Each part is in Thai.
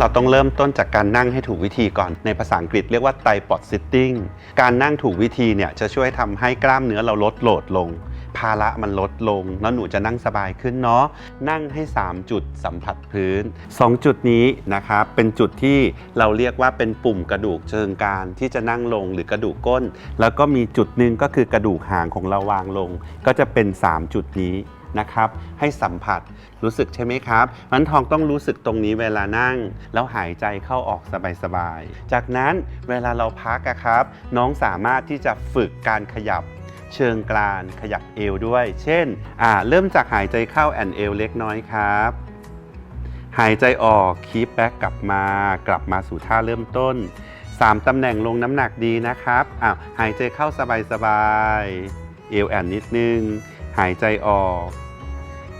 เราต้องเริ่มต้นจากการนั่งให้ถูกวิธีก่อน ในภาษาอังกฤษเรียกว่าไตปอดซิตติ้งการนั่งถูกวิธีเนี่ยจะช่วยทำให้กล้ามเนื้อเราลดโหลดลง ภาระมันลดลง แล้วหนูจะนั่งสบายขึ้นเนาะนั่งให้ 3 จุดสัมผัสพื้น 2 จุดนี้นะครับเป็นจุดที่เราเรียกว่าเป็นปุ่มกระดูกเชิงกรานที่จะนั่งลงหรือกระดูกก้น แล้วก็มีจุดหนึ่งก็คือกระดูกหางของเราวางลง ก็จะเป็น 3 จุดนี้ นะครับ ให้สัมผัสรู้สึกใช่ไหมครับมันทองต้องรู้สึกตรงนี้เวลานั่ง แล้วหายใจเข้าออกสบายๆ จากนั้นเวลาเราพักอะครับ น้องสามารถที่จะฝึกการขยับเชิงกรานขยับเอวด้วย เช่นอ่าเริ่มจากหายใจเข้าแอนเอวเล็กน้อยครับ หายใจออกคีปแบ็กกลับมากลับมาสู่ท่าเริ่มต้น 3ตำแหน่งลงน้ำหนักดีนะครับอ้าวหายใจเข้าสบายๆเอวแอนนิดนึง หายใจออก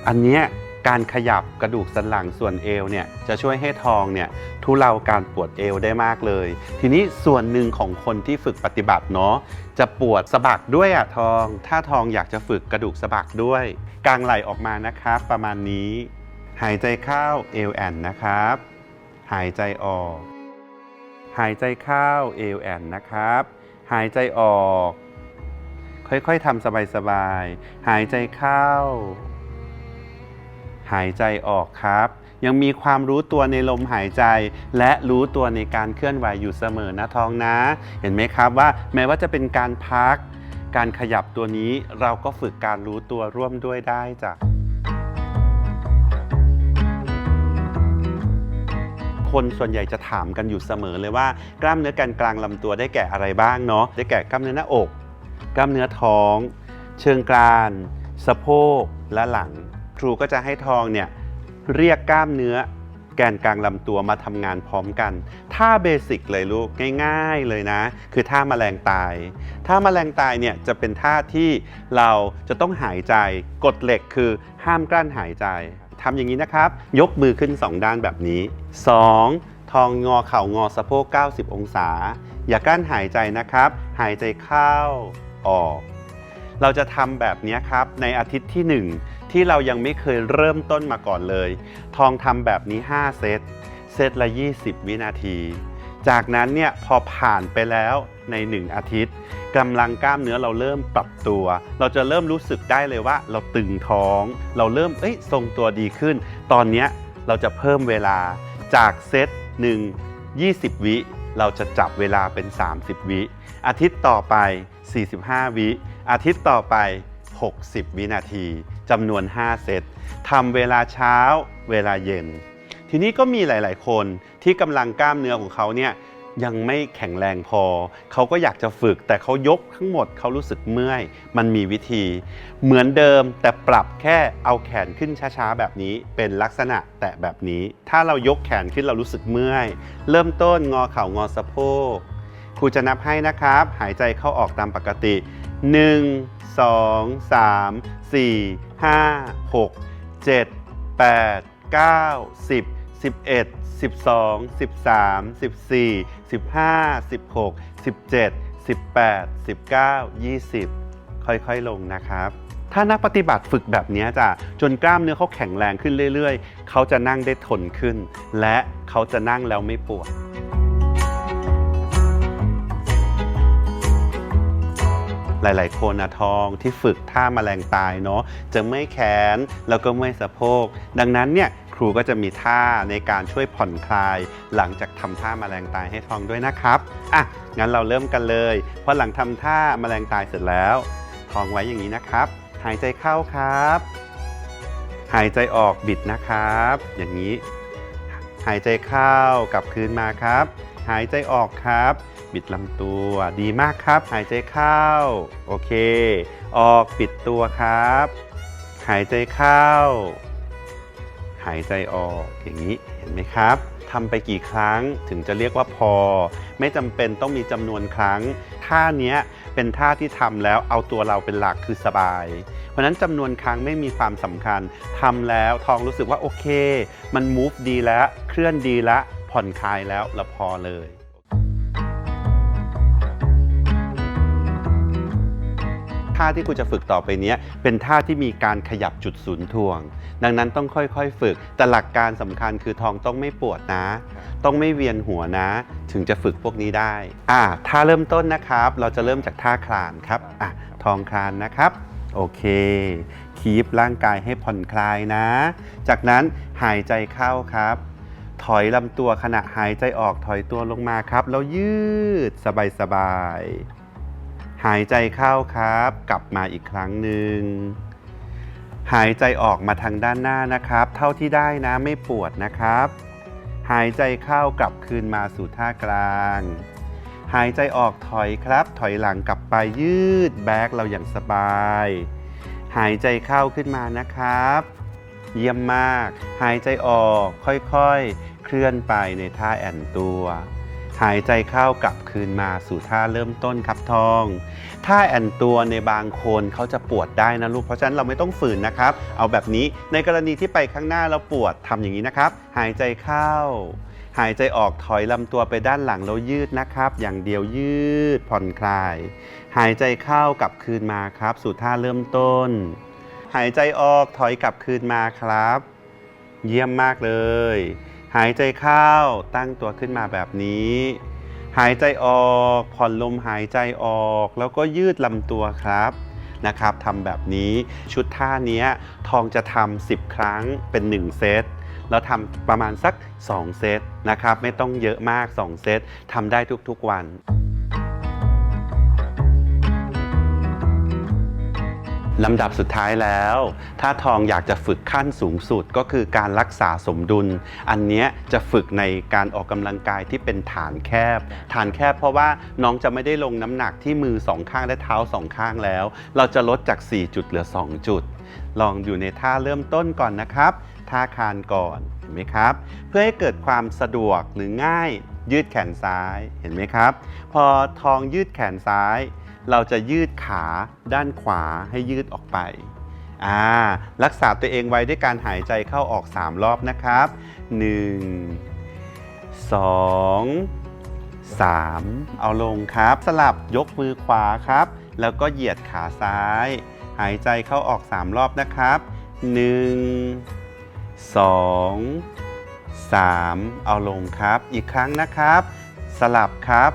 อันเนี้ยการขยับกระดูกสันหลังส่วนเอวเนี่ยจะช่วยให้ทองเนี่ยทุเลาการปวดเอวได้มากเลย ทีนี้ส่วนหนึ่งของคนที่ฝึกปฏิบัติเนาะจะปวดสะบักด้วยอะทอง ถ้าทองอยากจะฝึกกระดูกสะบักด้วย กางไหล่ออกมานะครับ ประมาณนี้ หายใจเข้าเอวแอนนะครับ หายใจออก หายใจเข้าเอวแอนนะครับ หายใจออก ค่อยๆทำสบายๆหายใจเข้า หายใจออกครับ ยังมีความรู้ตัวในลมหายใจ และรู้ตัวในการเคลื่อนไหวอยู่เสมอนะท้องนะ เห็นไหมครับว่าแม้ว่าจะเป็นการพัก การขยับตัวนี้เราก็ฝึกการรู้ตัวร่วมด้วยได้จ้ะคนส่วนใหญ่จะถามกันอยู่เสมอเลยว่า กล้ามเนื้อแกนกลางลำตัวได้แก่อะไรบ้างเนาะได้แก่กล้ามเนื้อหน้าอก กล้ามเนื้อท้อง เชิงกราน สะโพกและหลัง ครูก็จะให้ทองเนี่ยเรียกกล้ามเนื้อแกนกลางลำตัวมาทำงานพร้อมกันท่าเบสิกเลยลูกง่ายๆเลยนะ คือท่าแมลงตายท่าแมลงตายเนี่ยจะเป็นท่าที่เราจะต้องหายใจกฎเหล็กคือห้ามกลั้นหายใจทำอย่างนี้นะครับ ยกมือขึ้น 2 ด้านแบบนี้ 2. ทองงอเข่างอสะโพก 90 องศา อย่ากลั้นหายใจนะครับ หายใจเข้าออก เราจะทำแบบนี้ครับในอาทิตย์ที่ 1 ที่เรายังไม่เคยเริ่มต้นมาก่อนเลย ทองทำแบบนี้ 5 เซต เซตละ 20 วินาที จากนั้นเนี่ยพอผ่านไปแล้วใน 1 อาทิตย์กำลังกล้ามเนื้อเราเริ่มปรับตัว เราจะเริ่มรู้สึกได้เลยว่า เราตึงท้อง เราเริ่มเอ้ยทรงตัวดีขึ้น ตอนนี้เราจะเพิ่มเวลาจากเซต1 20 วิ เราจะจับเวลาเป็น 30 วิ อาทิตย์ต่อไป 45 วิ อาทิตย์ต่อไป 60 วินาที จำนวน 5 เซตทำเวลาเช้าเวลาเย็น ทีนี้ก็มีหลาย ๆ คนที่กำลังกล้ามเนื้อของเขาเนี่ยยังไม่แข็งแรงพอ เขาก็อยากจะฝึก แต่เขายกทั้งหมดเขารู้สึกเมื่อย มันมีวิธี เหมือนเดิมแต่ปรับแค่เอาแขนขึ้นช้าๆ แบบนี้ เป็นลักษณะแตะแบบนี้ ถ้าเรายกแขนขึ้นเรารู้สึกเมื่อย เริ่มต้นงอเข่างอสะโพก ครูจะนับให้นะครับ หายใจเข้าออกตามปกติ 1 2 3 4 5 6 7 8 9 10 11 12 13 14 15 16 17 18 19 20ค่อยๆลงนะครับ ถ้านักปฏิบัติฝึกแบบนี้จ้ะจนกล้ามเนื้อเขาแข็งแรงขึ้นเรื่อยๆ เขาจะนั่งได้ทนขึ้น และเขาจะนั่งแล้วไม่ปวด หลาย ๆ คนนะทองที่ฝึกท่าแมลงตายเนาะจะเมื่อยแขนแล้วก็เมื่อยสะโพก ดังนั้นเนี่ยครูก็จะมีท่าในการช่วยผ่อนคลาย หลังจากทำท่าแมลงตายให้ทองด้วยนะครับอะงั้นเราเริ่มกันเลยพอหลังทำท่าแมลงตายเสร็จแล้ว ทองไว้อย่างนี้นะครับ หายใจเข้าครับ หายใจออกบิดนะครับ อย่างนี้ หายใจเข้ากลับคืนมาครับ หายใจออกครับ บิดลำตัว ดีมากครับ หายใจเข้า โอเค ออกปิดตัวครับ หายใจเข้า หายใจออกอย่างนี้เห็นไหมครับทำไปกี่ครั้งถึงจะเรียกว่าพอ ไม่จำเป็นต้องมีจำนวนครั้งท่าเนี้ยเป็นท่าที่ทำแล้วเอาตัวเราเป็นหลักคือสบาย เพราะฉะนั้นจำนวนครั้งไม่มีความสำคัญทำแล้วทองรู้สึกว่าโอเค มัน move ดีแล้ว เคลื่อนดีแล้วผ่อนคลายแล้วเราพอเลย ท่าที่ครูจะฝึกต่อไปเนี้ยเป็นท่าที่มีการขยับจุดศูนย์ถ่วง ดังนั้นต้องค่อยๆ ฝึก แต่หลักการสำคัญคือทองต้องไม่ปวดนะ ต้องไม่เวียนหัวนะ ถึงจะฝึกพวกนี้ได้อ่าท่าเริ่มต้นนะครับ เราจะเริ่มจากท่าคลานครับอะทองคลานนะครับ โอเค คีบร่างกายให้ผ่อนคลายนะ จากนั้นหายใจเข้าครับถอยลำตัวขณะหายใจออกถอยตัวลงมาครับ แล้วยืดสบายๆ หายใจเข้าครับ กลับมาอีกครั้งหนึ่งหายใจออกมาทางด้านหน้านะครับ เท่าที่ได้นะไม่ปวดนะครับ หายใจเข้ากลับคืนมาสู่ท่ากลาง หายใจออกถอยครับ ถอยหลังกลับไปยืดแบกเราอย่างสบาย หายใจเข้าขึ้นมานะครับ เยี่ยมมาก หายใจออกค่อยๆ เคลื่อนไปในท่าแอนตัว หายใจเข้ากลับคืนมาสู่ท่าเริ่มต้นครับทอง ท่าแอนตัวในบางคนเขาจะปวดได้นะลูก เพราะฉะนั้นเราไม่ต้องฝืนนะครับ เอาแบบนี้ในกรณีที่ไปข้างหน้าเราปวดทำอย่างนี้นะครับ หายใจเข้า หายใจออกถอยลำตัวไปด้านหลังแล้วยืดนะครับ อย่างเดียวยืดผ่อนคลาย หายใจเข้ากลับคืนมาครับ สู่ท่าเริ่มต้น หายใจออกถอยกลับคืนมาครับ เยี่ยมมากเลย หายใจเข้าตั้งตัวขึ้นมาแบบนี้ หายใจออกผ่อนลมหายใจออก แล้วก็ยืดลำตัวครับนะครับทำแบบนี้ชุดท่านี้ทองจะทำ10 ครั้งเป็น 1 เซตแล้วทำประมาณสัก 2 เซตนะครับ ไม่ต้องเยอะมาก 2 เซตทำได้ทุกๆวัน ลำดับสุดท้ายแล้ว ถ้าทองอยากจะฝึกขั้นสูงสุดก็คือการรักษาสมดุล อันนี้จะฝึกในการออกกำลังกายที่เป็นฐานแคบ ฐานแคบเพราะว่าน้องจะไม่ได้ลงน้ำหนักที่มือสองข้างและเท้าสองข้างแล้ว เราจะลดจาก 4 จุดเหลือ 2 จุด ลองอยู่ในท่าเริ่มต้นก่อนนะครับ ท่าคานก่อนเห็นไหมครับ เพื่อให้เกิดความสะดวกหรือง่ายยืดแขนซ้ายเห็นไหมครับ พอทองยืดแขนซ้าย เราจะยืดขาด้านขวาให้ยืดออกไปอ่ารักษาตัวเองไว้ด้วยการหายใจเข้าออก 3 รอบนะครับ 1 2 3 เอาลงครับ สลับยกมือขวาครับ แล้วก็เหยียดขาซ้าย หายใจเข้าออก 3 รอบนะครับ 1 2 3 เอาลงครับ อีกครั้งนะครับ สลับครับ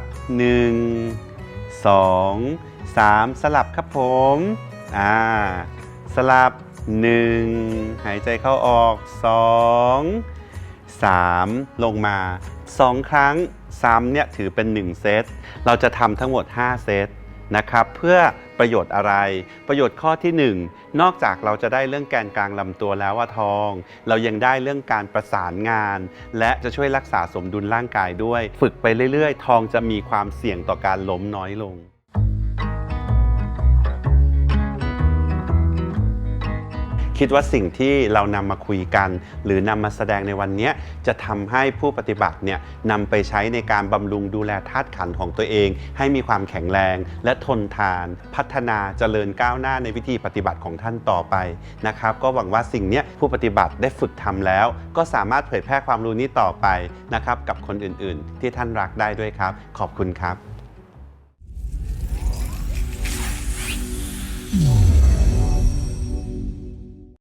1 2 3 สลับครับผมอ่าสลับ 1 หายใจเข้าออก 2 3 ลงมา 2 ครั้ง3เนี่ยถือเป็น 1 เซต เราจะทำทั้งหมด 5 เซต นะครับเพื่อประโยชน์อะไร ประโยชน์ข้อที่ 1 นอกจากเราจะได้เรื่องแกนกลางลำตัวแล้วว่าทอง เรายังได้เรื่องการประสานงาน และจะช่วยรักษาสมดุลร่างกายด้วย ฝึกไปเรื่อยๆ ทองจะมีความเสี่ยงต่อการล้มน้อยลง คิดว่าสิ่งที่เรานำมาคุยกัน หรือนำมาแสดงในวันนี้จะทำให้ผู้ปฏิบัติเนี่ยนำไปใช้ในการบำรุงดูแลธาตุขันของตัวเอง ให้มีความแข็งแรง และทนทาน พัฒนาเจริญก้าวหน้าในวิธีปฏิบัติของท่านต่อไปนะครับก็หวังว่าสิ่งนี้ผู้ปฏิบัติได้ฝึกทำแล้ว ก็สามารถเผยแพร่ความรู้นี้ต่อไปนะครับกับคนอื่นๆ ที่ท่านรักได้ด้วยครับ ขอบคุณครับ